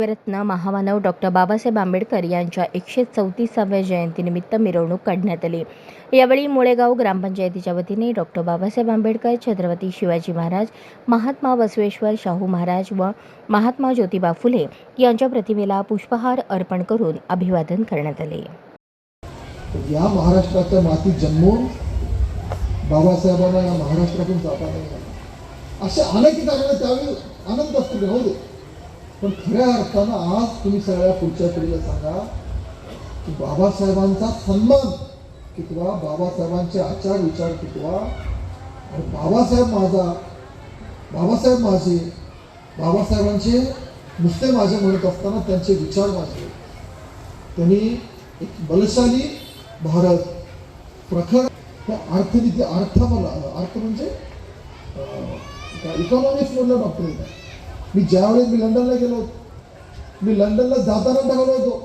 रत्न महामानव डॉक्टर बाबासाहेब आंबेडकर यांच्या एकशे चौतीसाव्या जयंतीनिमित्त मिरवणूक काढण्यात आली. यावेळी मुळेगाव ग्रामपंचायतीच्या वतीने डॉक्टर बाबासाहेब आंबेडकर छत्रपती शिवाजी महाराज महात्मा बसवेश्वर शाहू महाराज व महात्मा ज्योतिबा फुले यांच्या प्रतिमेला पुष्पहार अर्पण करून अभिवादन करण्यात आले. या महाराष्ट्राच्या मातीत जन्मून बाबासाहेबांना या महाराष्ट्रातून जाता नाही असे अनेक त्यावेळी आनंद असतील पण खऱ्या अर्थानं आज तुम्ही सगळ्या पुढच्या पिढीला सांगा की बाबासाहेबांचा सन्मान कितवा बाबासाहेबांचे आचार विचार कितवा आणि बाबासाहेब माझा बाबासाहेब माझे बाबासाहेबांचे नुसते माझे म्हणत असताना त्यांचे विचार माझे. त्यांनी एक बलशाली भारत प्रखर त्या अर्थनीती अर्थ मला अर्थ म्हणजे इकॉनॉमिक्स मधला डॉक्टर मी ज्यावेळेस मी लंडनला गेलो होतो मी लंडनला जाताना बघालो होतो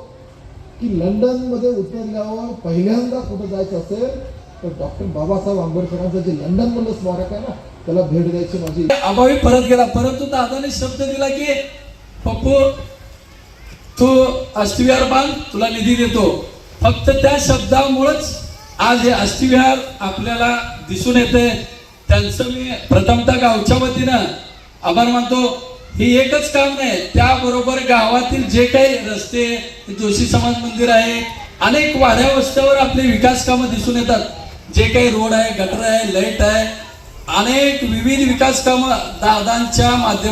की लंडनमध्ये उतरल्यावर पहिल्यांदा कुठं जायचं असेल तर डॉक्टर बाबासाहेब आंबेडकरांचं जे लंडनमधलं स्मारक आहे ना त्याला भेट द्यायची माझी. अभावी परत गेला परंतु दादाने शब्द दिला की पप्पू तू अष्टविहार बांध तुला निधी देतो. फक्त त्या शब्दामुळेच आज हे अष्टविहार आपल्याला दिसून येते त्यांचं मी प्रथमतः गावच्या वतीनं आभार मानतो. ही एकच काम नाही. त्याबरोबर गावातील जे काही रस्ते जोशी समाज मंदिर आहे अनेक वाड्या वस्त्यावर आपले विकास कामं दिसून येतात. जे काही रोड आहे गटर आहे लाइट आहे अनेक विविध विकास कामं दादांच्या माध्यम